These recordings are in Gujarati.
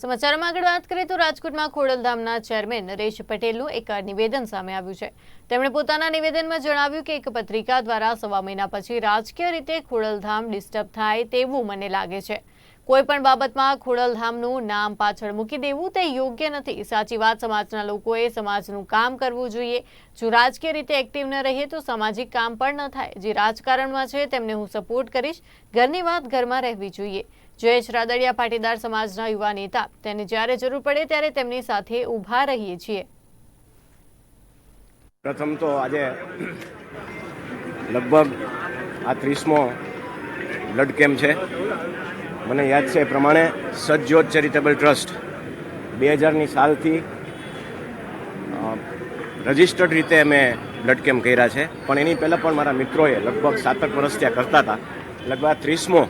સમાચારમાં આગળ વાત કરીએ તો રાજકોટમાં ખોડલધામના ચેરમેન નરેશ પટેલનું એક નિવેદન સામે આવ્યું છે. તેમણે પોતાના નિવેદનમાં જણાવ્યું કે એક પત્રિકા દ્વારા સવા મહિના પછી રાજકીય રીતે ખોડલધામ ડિસ્ટર્બ થાય તેવું મને લાગે છે. કોઈ પણ બાબતમાં ખોડલધામનું નામ પાછળ મૂકી દેવું તે યોગ્ય નથી. સાચી વાત, સમાજના લોકોએ સમાજનું કામ કરવું જોઈએ. જો રાજકીય રીતે એક્ટિવ ન રહીએ તો સામાજિક કામ પણ ન થાય. જે રાજકારણમાં છે તેમને હું સપોર્ટ કરીશ. ઘરની વાત ઘરમાં રહેવી જોઈએ. જયેશ રાદડિયા, પાટીદાર સમાજના યુવા નેતા. તેને જ્યારે જરૂર પડે ત્યારે તેમની સાથે ઊભા રહીએ છીએ. પ્રથમ તો આજે લગભગ આ ત્રીસમો બ્લડ કેમ્પ છે. મને યાદ છે એ પ્રમાણે સજ્જોત ચેરિટેબલ ટ્રસ્ટ બે હજારની સાલથી રજિસ્ટર્ડ રીતે અમે બ્લડ કેમ્પ કર્યા છે. પણ એની પહેલાં પણ મારા મિત્રોએ લગભગ સાતક વર્ષ ત્યાં કરતા હતા. લગભગ ત્રીસમો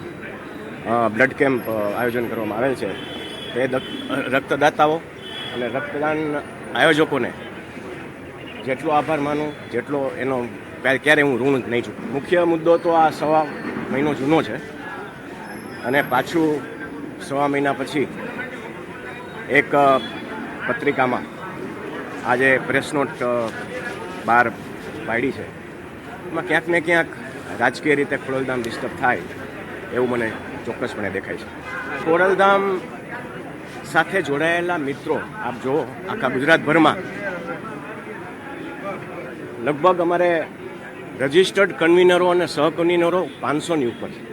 બ્લડ કેમ્પ આયોજન કરવામાં આવેલ છે. તે રક્તદાતાઓ અને રક્તદાન આયોજકોને જેટલો આભાર માનું, જેટલો એનો ક્યારે હું ઋણ નહીં ચૂકું. મુખ્ય મુદ્દો તો આ સવા મહિનો જૂનો છે. અને પાછું સવા મહિના પછી એક પત્રિકામાં આજે પ્રેસ નોટ બહાર પાડી છે. એમાં ક્યાંક ને ક્યાંક રાજકીય રીતે ખોડલધામ ડિસ્ટર્બ થાય એવું મને ચોક્કસપણે દેખાય છે. ખોડલધામ સાથે જોડાયેલા મિત્રો, આપ જુઓ, આખા ગુજરાતભરમાં લગભગ અમારે રજિસ્ટર્ડ કન્વીનરો અને સહકન્વીનરો પાંચસોની ઉપર છે.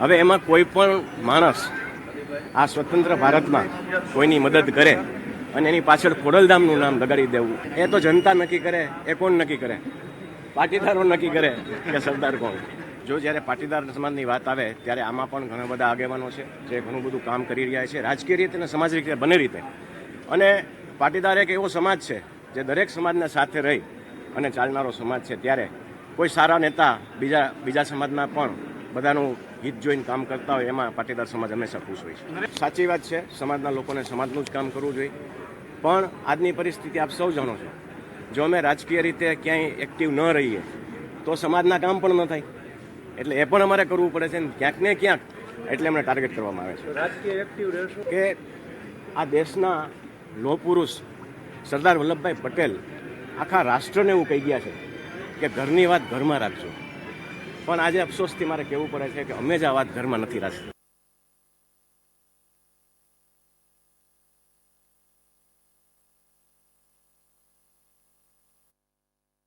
હવે એમાં કોઈ પણ માણસ આ સ્વતંત્ર ભારતમાં કોઈની મદદ કરે અને એની પાછળ ખોડલધામનું નામ લગાડી દેવું, એ તો જનતા નક્કી કરે, એ કોણ નક્કી કરે? પાટીદારો નક્કી કરે કે સરદાર કોણ? જો જ્યારે પાટીદાર સમાજની વાત આવે, ત્યારે આમાં પણ ઘણા બધા આગેવાનો છે, જે ઘણું બધું કામ કરી રહ્યા છે, રાજકીય રીતે અને સામાજિક રીતે, બંને રીતે. અને પાટીદાર એક એવો સમાજ છે, જે દરેક સમાજને સાથે રહી અને ચાલનારો સમાજ છે. ત્યારે કોઈ સારા નેતા બીજા બીજા સમાજના પણ બધાનું હિત જોઈને કામ કરતા હોય એમાં પાટીદાર સમાજ હંમેશા ખુશ હોય છે. સાચી વાત છે સમાજના લોકોને સમાજનું જ કામ કરવું જોઈએ. પણ આજની પરિસ્થિતિ આપ સૌ જાણો છો. જો અમે રાજકીય રીતે ક્યાંય એક્ટિવ ન રહીએ તો સમાજના કામ પણ ન થાય. એટલે એ પણ અમારે કરવું પડે છે ને ક્યાંક ને ક્યાંક એટલે અમને ટાર્ગેટ કરવામાં આવે છે. રાજકીય એક્ટિવ રહેશો? કે આ દેશના લો પુરુષ સરદાર વલ્લભભાઈ પટેલ આખા રાષ્ટ્રને એવું કહી ગયા છે કે ઘરની વાત ઘરમાં રાખજો. પણ આજે અફસોસથી મારે કહેવું પડે છે કે અમે જ આ વાત ઘરમાં નથી રાખતા